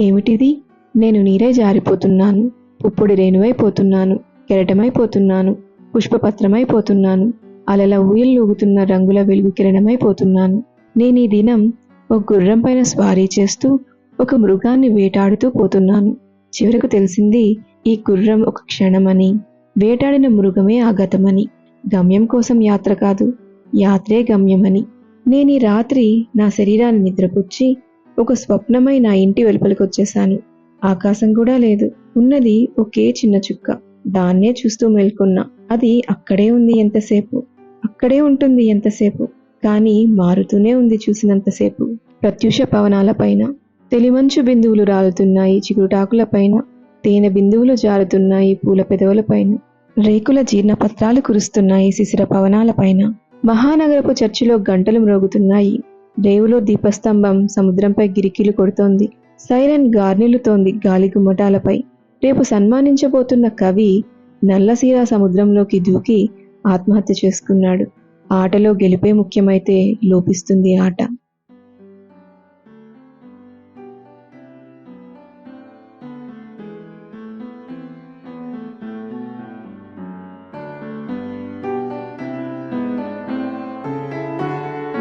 ఏమిటిది? నేను నీరే జారిపోతున్నాను. పుప్పొడి రేణువైపోతున్నాను. కెరటమైపోతున్నాను. పుష్పపత్రమైపోతున్నాను. అలల ఊయల్లూగుతున్న రంగుల వెలుగు కిరణమైపోతున్నాను. నేను ఈ దినం ఒక గుర్రం పైన స్వారీ చేస్తూ ఒక మృగాన్ని వేటాడుతూ పోతున్నాను. చివరకు తెలిసింది ఈ గుర్రం ఒక క్షణమని. వేటాడిన మృగమే ఆగతమని గమ్యం కోసం యాత్ర కాదు. యాత్రే గమ్యమని. నేను ఈ రాత్రి నా శరీరాన్ని నిద్రపుచ్చి ఒక స్వప్నమై నా ఇంటి వెలుపలికి వచ్చేశాను. ఆకాశం కూడా లేదు. ఉన్నది ఒకే చిన్న చుక్క. దాన్నే చూస్తూ మేల్కొన్నా. అది అక్కడే ఉంది ఎంతసేపు? అక్కడే ఉంటుంది ఎంతసేపు? కానీ మారుతూనే ఉంది చూసినంతసేపు. ప్రత్యూష పవనాలపైన తెలిమంచు బిందువులు రాలుతున్నాయి చిగురుటాకులపైన తేనె బిందువులు జారుతున్నాయి పూల పెదవులపైన రేకుల జీర్ణపత్రాలు కురుస్తున్నాయి శిశిర పవనాలపైన మహానగరపు చర్చిలో గంటలు మ్రోగుతున్నాయి. రేవులో దీపస్తంభం సముద్రంపై గిరికీలు కొడుతోంది. సైరన్ గార్నిలుతోంది గాలి గుమ్మటాలపై రేపు సన్మానించబోతున్న కవి నల్లసీరా సముద్రంలోకి దూకి ఆత్మహత్య చేసుకున్నాడు. ఆటలో గెలిపే ముఖ్యమైతే లోపిస్తుంది ఆట.